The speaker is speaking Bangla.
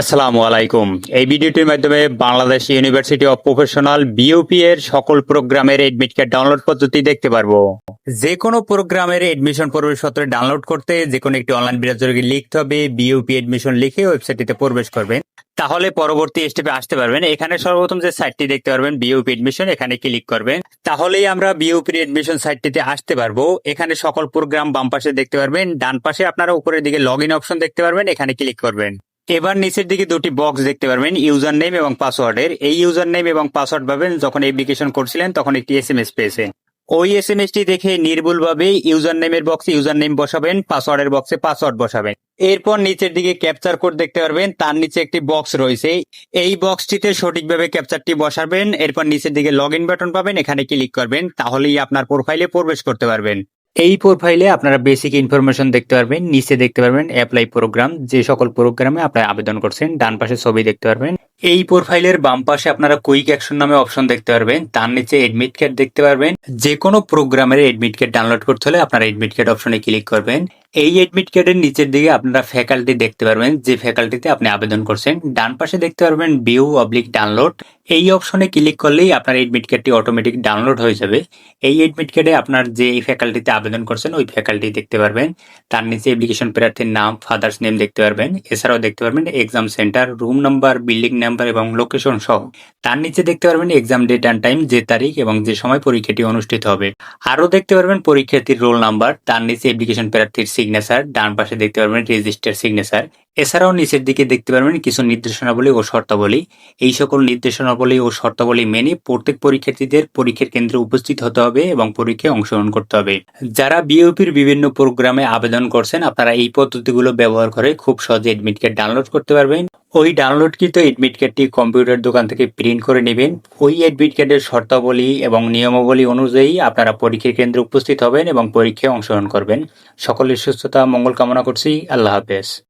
আসসালামু আলাইকুম। এই ভিডিওটির মাধ্যমে Bangladesh university of professional BOP এর সকল প্রোগ্রামের এডমিট কার্ড ডাউনলোড পদ্ধতি দেখতে পারব। যে কোনো প্রোগ্রামের এডমিশন প্রবেশপত্র ডাউনলোড করতে যে কোনো একটি অনলাইন ব্রাউজারকে লিখতে হবে বিওপি এডমিশন লিখে ওয়েবসাইটটিতে প্রবেশ করবেন। তাহলে পরবর্তী স্টেপে আসতে পারবেন। এখানে সর্বপ্রথম যে সাইটটি দেখতে পারবেন বিওপি এডমিশন এখানে ক্লিক করবেন। তাহলেই আমরা বিওপি এডমিশন সাইটটিতে আসতে পারব। এখানে সকল প্রোগ্রাম বাম পাশে দেখতে পারবেন। ডান পাশে আপনারা উপরের দিকে লগ ইন অপশন দেখতে পারবেন। এখানে ক্লিক করবেন। এবার নিচের দিকে দুটি বক্স দেখতে পারবেন ইউজার নেম এবং পাসওয়ার্ডের এই ইউজার নেম এবং পাসওয়ার্ড পাবেন যখন অ্যাপ্লিকেশন করছিলেন, তখন একটি এস এম এস পেয়েছেন ওই এস এম এস টি দেখে নির্ভুলভাবে ইউজার নেমের বক্সে ইউজার নেম বসাবেন পাসওয়ার্ড পাসওয়ার্ডের বক্সে পাসওয়ার্ড বসাবেন। এরপর নিচের দিকে ক্যাপচার কোড দেখতে পারবেন, তার নিচে একটি বক্স রয়েছে। এই বক্সটিতে সঠিকভাবে ক্যাপচারটি বসাবেন, এরপর নিচের দিকে লগ ইন বাটন পাবেন, এখানে ক্লিক করবেন, তাহলেই আপনার প্রোফাইলে প্রবেশ করতে পারবেন। এই প্রোফাইলে আপনারা বেসিক ইনফরমেশন দেখতে পারবেন, নিচে দেখতে পারবেন অ্যাপ্লাই প্রোগ্রাম যে সকল প্রোগ্রামে আপনারা আবেদন করছেন, ডান পাশে ছবি দেখতে পারবেন। এই প্রোফাইলের বাম পাশে আপনারা কুইক অ্যাকশন নামে অপশন দেখতে পারবেন, তার নিচে এডমিট কার্ড দেখতে পারবেন। যে কোনো প্রোগ্রামের এডমিট কার্ড ডাউনলোড করতে হলে আপনারা এডমিট কার্ড অপশনে ক্লিক করবেন। এই এডমিট কার্ডের নিচের দিকে আপনারা ফ্যাকাল্টি দেখতে পারবেন, যে ফ্যাকাল্টিতে আপনি আবেদন করছেন। ডান পাশে দেখতে পারবেন ভিউ অবলিক ডাউনলোড এই অপশনে ক্লিক করলেই আপনার এডমিট কার্ডটি অটোমেটিক ডাউনলোড হয়ে যাবে। এই এডমিট কার্ডে আপনার যে ফ্যাকাল্টিতে আবেদন করছেন, ওই ফ্যাকাল্টি দেখতে পারবেন। তার নিচে অ্যাপ্লিকেশন প্রার্থীর নাম ফাদার্স নেম দেখতে পারবেন। এছাড়াও দেখতে পারবেন exam centre room number building number এবং লোকেশন সহ। তার নিচে দেখতে পারবেন এক্সাম ডেট অ্যান্ড টাইম যে তারিখ এবং যে সময় পরীক্ষাটি অনুষ্ঠিত হবে। আরও দেখতে পারবেন পরীক্ষার্থীর রোল নাম্বার তার নিচে অ্যাপ্লিকেশন প্রার্থীর সিগনেচার ডান পাশে দেখতে পারবেন রেজিস্টার সিগনেচার এছাড়াও নিচের দিকে দেখতে পারবেন কিছু নির্দেশনাবলী ও শর্তাবলী। এই সকল নির্দেশনাবলী ও শর্তাবলী মেনে প্রত্যেক পরীক্ষার্থীদের পরীক্ষার কেন্দ্রে উপস্থিত হতে হবে এবং পরীক্ষায় অংশগ্রহণ করতে হবে। যারা বিওপির বিভিন্ন প্রোগ্রামে আবেদন করছেন, আপনারা এই পদ্ধতিগুলো ব্যবহার করে খুব সহজে এডমিট কার্ড ডাউনলোড করতে পারবেন। ওই ডাউনলোডকৃত এডমিট কার্ডটি কম্পিউটার দোকান থেকে প্রিন্ট করে নেবেন। ওই এডমিট কার্ডের শর্তাবলী এবং নিয়মাবলী অনুযায়ী আপনারা পরীক্ষার কেন্দ্রে উপস্থিত হবেন এবং পরীক্ষায় অংশগ্রহণ করবেন। সকলের সুস্থতা, মঙ্গল কামনা করছি। আল্লাহ হাফেজ।